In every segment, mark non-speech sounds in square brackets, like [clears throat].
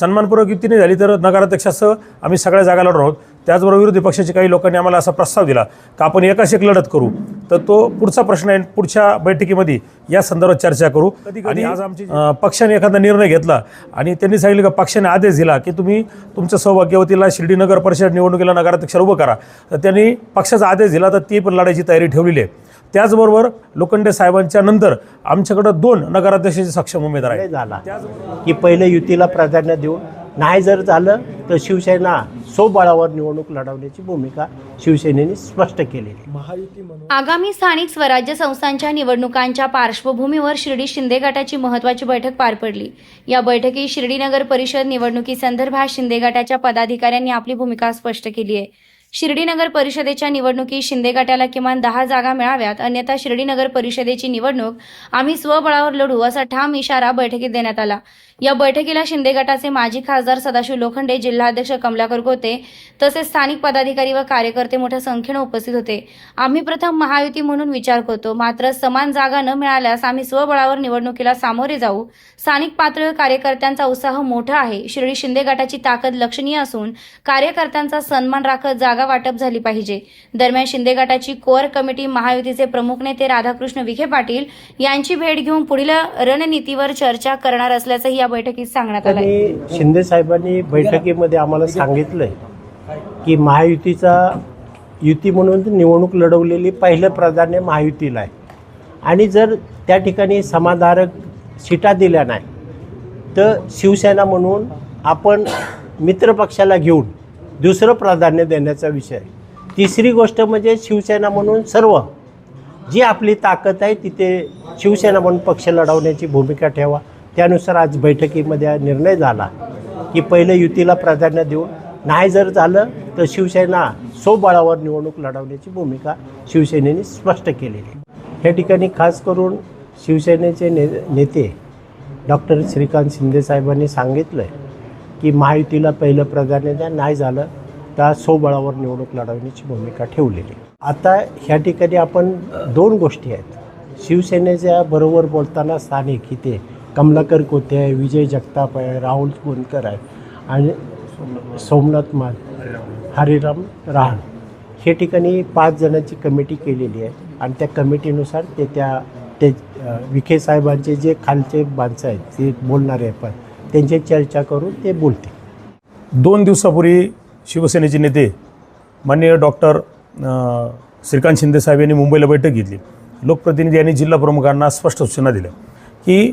सन्मानपूर्वक युती नाही झाली तर नगराध्यक्षासह आम्ही सगळ्या जागा लढणार आहोत. त्याचबरोबर विरोधी पक्षाचे काही लोकांनी आम्हाला असा प्रस्ताव दिला का आपण एकाच एक लढत करू? तर तो पुढचा प्रश्न आहे. पुढच्या बैठकीमध्ये या संदर्भात चर्चा करू. कधी आज आमची पक्षाने एखादा निर्णय घेतला आणि त्यांनी सांगितलं का पक्षाने आदेश दिला की तुम्ही तुमच्या सौभाग्यवतीला शिर्डी नगर परिषद निवडणुकीला नगराध्यक्षाला उभं करा. तर त्यांनी पक्षाचा आदेश दिला तर ती पण लढायची तयारी ठेवलेली आहे. त्याचबरोबर लोखंडे साहेबांच्या नंतर आमच्याकडं दोन नगराध्यक्षाचे सक्षम उमेदवार आहेत. निर्णय झाला. की पहिले युतीला प्राधान्य देऊन नाही जर झालं तर शिवसेना स्वबळावर निवडणूक लढवण्याची भूमिका शिवसेनेने स्पष्ट केलेली आहे. आगामी स्थानिक स्वराज्य संस्थांच्या निवडणुकांच्या पार्श्वभूमीवर शिर्डी शिंदे गटाची महत्वाची बैठक पार पडली. या बैठकीत शिर्डी नगर परिषद निवडणुकीसंदर्भात शिंदे गटाच्या पदाधिकाऱ्यांनी आपली भूमिका स्पष्ट केली आहे. शिर्डी नगर परिषदेच्या निवडणुकीत शिंदे गटाला किमान दहा जागा मिळाव्यात. अन्यथा शिर्डी नगर परिषदेची निवडणूक आम्ही स्वबळावर लढू असा ठाम इशारा बैठकीत देण्यात आला. या बैठकीला शिंदे गटाचे माजी खासदार सदाशिव लोखंडे जिल्हाध्यक्ष कमलाकर गोते तसेच स्थानिक पदाधिकारी व कार्यकर्ते मोठ्या संख्येने उपस्थित होते. आम्ही प्रथम महायुती म्हणून विचार करतो. मात्र समान जागा न मिळाल्यास आम्ही स्वबळावर निवडणुकीला सामोरे जाऊ. स्थानिक पातळीवर कार्यकर्त्यांचा उत्साह मोठा आहे. शिर्डी शिंदे गटाची ताकद लक्षणीय असून कार्यकर्त्यांचा सन्मान राखत जागा वाटप झाली पाहिजे. दरम्यान शिंदे गटाची कोअर कमिटी महायुतीचे प्रमुख नेते राधाकृष्ण विखे पाटील यांची भेट घेऊन पुढील रणनीतीवर चर्चा करणार असल्याचंही या बैठकीत सांगण्यात आलं शिंदे साहेबांनी बैठकीमध्ये आम्हाला सांगितलंय की महायुतीचा युती म्हणून निवडणूक लढवलेली पहिलं प्राधान्य महायुतीला आहे. आणि जर त्या ठिकाणी समाधारक सीटा दिल्या नाही तर शिवसेना म्हणून आपण मित्रपक्षाला घेऊन दुसरं प्राधान्य देण्याचा विषय तिसरी गोष्ट म्हणजे शिवसेना म्हणून सर्व जी आपली ताकद आहे तिथे शिवसेना म्हणून पक्ष लढवण्याची भूमिका ठेवा. त्यानुसार आज बैठकीमध्ये निर्णय झाला की पहिलं युतीला प्राधान्य देऊन नाही जर झालं तर शिवसेना स्वबळावर निवडणूक लढवण्याची भूमिका शिवसेनेने स्पष्ट केलेली या ठिकाणी खास करून शिवसेनेचे ने नेते डॉक्टर श्रीकांत शिंदे साहेबांनी सांगितलं आहे की महायुतीला पहिलं प्राधान्य द्या नाही झालं त्या स्वबळावर निवडणूक लढवण्याची भूमिका ठेवलेली. आता ह्या ठिकाणी आपण दोन गोष्टी आहेत. शिवसेनेच्या बरोबर बोलताना स्थानिक इथे कमलाकर कोते आहे विजय जगताप आहे राहुल कोणकर आहे आणि सोमनाथ मान हरिराम रहाण हे ठिकाणी पाच जणांची कमिटी केलेली आहे आणि त्या कमिटीनुसार ते त्या ते विखे साहेबांचे जे खालचे माणसं आहेत ते बोलणारे पण त्यांची चर्चा करून ते बोलते दोन दिवसापूर्वी शिवसेनेचे नेते माननीय डॉक्टर श्रीकांत शिंदेसाहेब यांनी मुंबईला बैठक घेतली. लोकप्रतिनिधी यांनी जिल्हा प्रमुखांना स्पष्ट सूचना दिल्या की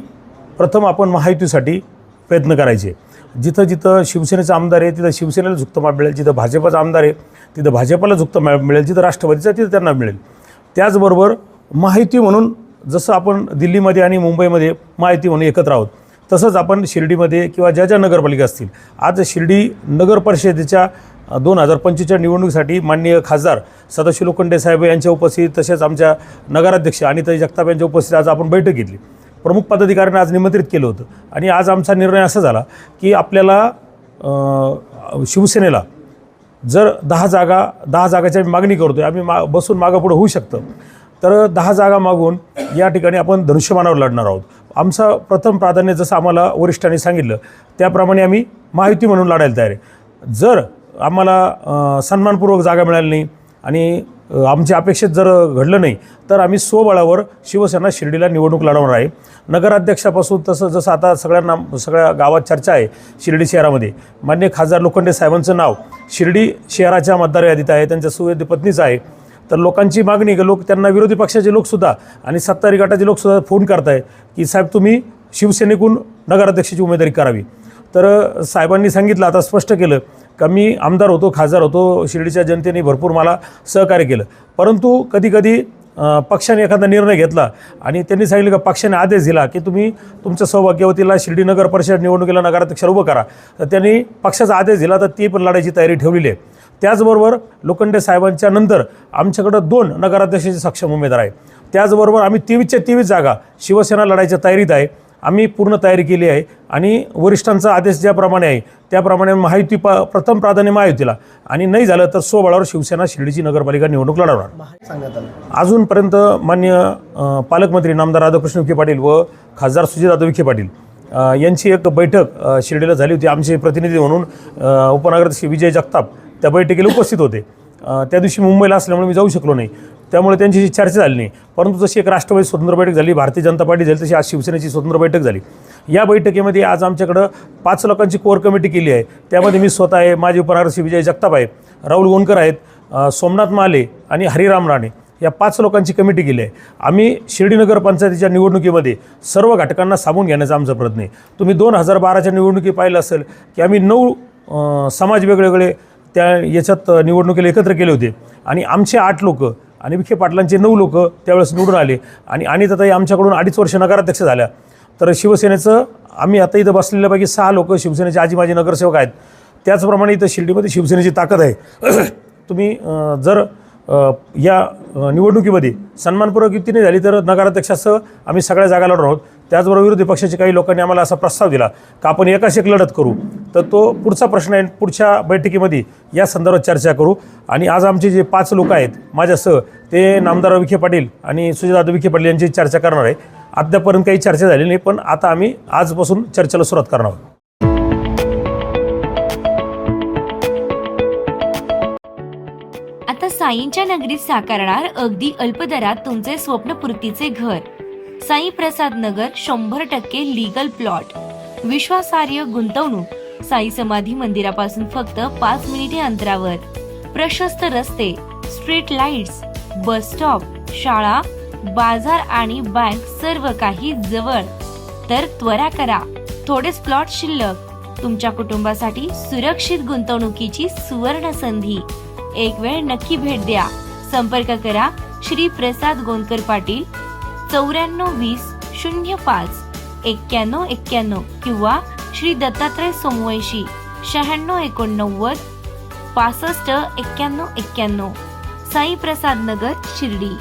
प्रथम आपण महायुतीसाठी प्रयत्न करायचे. जिथं जिथं शिवसेनेचा आमदार आहे तिथं शिवसेनेला झुकतं माप मिळेल जिथं भाजपाचा आमदार आहे तिथं भाजपाला झुकतं माप मिळेल जिथं राष्ट्रवादीचा तिथं त्यांना मिळेल. त्याचबरोबर माहिती म्हणून जसं आपण दिल्लीमध्ये आणि मुंबईमध्ये माहिती म्हणून एकत्र आहोत तसंच आपण शिर्डीमध्ये किंवा ज्या ज्या नगरपालिका असतील आज शिर्डी नगर परिषदेच्या दोन हजार पंचवीसच्या निवडणुकीसाठी माननीय खासदार सदाशिव लोखंडे साहेब यांच्या उपस्थित तसेच आमच्या नगराध्यक्ष आणि तरी जगताप यांच्या उपस्थित आज आपण बैठक घेतली. प्रमुख पदाधिकाऱ्यांना आज निमंत्रित केलं होतं. आणि आज आमचा निर्णय असा झाला की आपल्याला शिवसेनेला जर दहा जागा दहा जागाची आम्ही मागणी करतोय आम्ही मा बसून मागं पुढं होऊ शकतं. तर दहा जागा मागून या ठिकाणी आपण धनुष्यमानावर लढणार आहोत. आमचं प्रथम प्राधान्य जसं आम्हाला वरिष्ठांनी सांगितलं त्याप्रमाणे आम्ही महायुती म्हणून लढायला तयार आहे. जर आम्हाला सन्मानपूर्वक जागा मिळाली नाही आणि आमच्या अपेक्षेत जर घडलं नाही तर आम्ही स्वबळावर शिवसेना शिर्डीला निवडणूक लढवणार आहे. नगराध्यक्षापासून तसं जसं आता सगळ्यांना सगळ्या गावात चर्चा आहे शिर्डी शहरामध्ये. मान्य खासदार लोखंडे साहेबांचं नाव शिर्डी शहराच्या मतदार यादीत आहे त्यांच्या सुवेद्य पत्नीचं आहे. तर लोकांची मागणी की लोक त्यांना विरोधी पक्षाचे लोकसुद्धा आणि सत्तारी गटाचे लोकसुद्धा फोन करताय की साहेब तुम्ही शिवसेनेकून नगराध्यक्षाची उमेदवारी करावी. तर साहेबांनी सांगितलं आता स्पष्ट केलं का मी आमदार होतो खासदार होतो शिर्डीच्या जनतेने भरपूर मला सहकार्य केलं. परंतु कधीकधी पक्षाने एखादा निर्णय घेतला आणि त्यांनी सांगितलं का पक्षाने आदेश दिला की तुम्ही तुमच्या सौभाग्यवतीला शिर्डी नगर परिषद निवडणुकीला नगराध्यक्ष उभं करा. तर त्यांनी पक्षाचा आदेश दिला तर ती पण लढायची तयारी ठेवलेली आहे. त्याचबरोबर लोखंडे साहेबांच्या नंतर आमच्याकडं दोन नगराध्यक्षाचे सक्षम उमेदवार आहे त्याचबरोबर आम्ही तेवीसच्या तेवीस जागा शिवसेना लढायच्या तयारीत आहे. आम्ही पूर्ण तयारी केली आहे आणि वरिष्ठांचा आदेश ज्याप्रमाणे आहे त्याप्रमाणे महायुती प प्रथम प्राधान्य महायुतीला. आणि नाही झालं तर स्वबळावर शिवसेना शिर्डीची नगरपालिका निवडणूक लढवणार. अजूनपर्यंत मान्य पालकमंत्री नामदार राधाकृष्ण विखे पाटील व खासदार सुजितदादा विखे पाटील यांची एक बैठक शिर्डीला झाली होती. आमचे प्रतिनिधी म्हणून उपनगर उपनगराध्यक्ष विजय जगताप त्या बैठकीला उपस्थित होते. त्या दिवशी मुंबईला असल्यामुळे मी जाऊ शकलो नाही. त्यामुळे त्यांची चर्चा झाली नाही. परंतु जशी एक राष्ट्रवादी स्वतंत्र बैठक झाली भारतीय जनता पार्टी झाली तशी आज शिवसेनेची स्वतंत्र बैठक झाली. या बैठकीमध्ये आज आमच्याकडं पाच लोकांची कोर कमिटी केली आहे. त्यामध्ये मी स्वतः आहे माजी उपनगराध्यक्ष विजय जगताप आहे राहुल गोंडकर आहेत सोमनाथ माले आणि हरिराम राणे. या पाच लोकांची कमिटी केली आहे. आम्ही शिर्डी नगर पंचायतीच्या निवडणुकीमध्ये सर्व घटकांना सामून घेण्याचा आमचा प्रयत्न आहे. तुम्ही दोन हजार बाराच्या निवडणुकी पाहिलं असेल की आम्ही नऊ अ, समाज वेगवेगळे त्या याच्यात निवडणुकीला एकत्र केले होते. आणि आमचे आठ लोक आणि विखे पाटलांचे नऊ लोक त्यावेळेस निवडून आले. आणि अनिताताई आमच्याकडून अडीच वर्ष नगराध्यक्ष झाल्या. तर शिवसेनेचं आम्ही आता इथं बसलेल्यापैकी सहा लोक शिवसेनेचे आजी माजी नगरसेवक आहेत. त्याचप्रमाणे इथं शिर्डीमध्ये शिवसेनेची ताकद आहे. [clears throat] तुम्ही जर या निवडणुकीमध्ये सन्मानपूर्वक युती नाही झाली तर नगराध्यक्षासह आम्ही सगळ्या जागा लढणार आहोत. त्याचबरोबर विरोधी पक्षाचे काही लोकांनी आम्हाला असा प्रस्ताव दिला का आपण एकाच एक लढत करू? तर तो पुढचा प्रश्न आहे. पुढच्या बैठकीमध्ये या संदर्भात चर्चा करू. आणि आज आमचे जे पाच लोक आहेत माझ्यासह ते नामदार विखे पाटील आणि सुजयदादा विखे पाटील यांची चर्चा करणार आहे. अद्यापर्यंत काही चर्चा झाली नाही पण आता आम्ही आजपासून चर्चेला सुरुवात करणार आहोत. आता साईंच्या नगरीत साकारणार अगदी अल्प दरात तुमचे स्वप्नपूर्तीचे घर. साई प्रसाद नगर शंभर टक्के लीगल प्लॉट विश्वासार्ह गुंतवणूक. साई समाधी मंदिरापासून फक्त पाच मिनिटे अंतरावर. प्रशस्त रस्ते स्ट्रीट लाईट्स बस स्टॉप शाळा बाजार आणि बँक सर्व काही जवळ. तर त्वरा करा. थोडेच प्लॉट शिल्लक. तुमच्या कुटुंबासाठी सुरक्षित गुंतवणुकीची सुवर्ण संधी. एक वेळ नक्की भेट द्या. संपर्क करा श्री प्रसाद गोंदकर पाटील चौऱ्याण्णव वीस शून्य पाच एक्क्याण्णव एक्क्याण्णव किंवा श्री दत्तात्रय सोमवंशी शहाण्णव एकोणनव्वद पासष्ट एक्क्याण्णव एक्क्याण्णव साईप्रसाद नगर शिर्डी.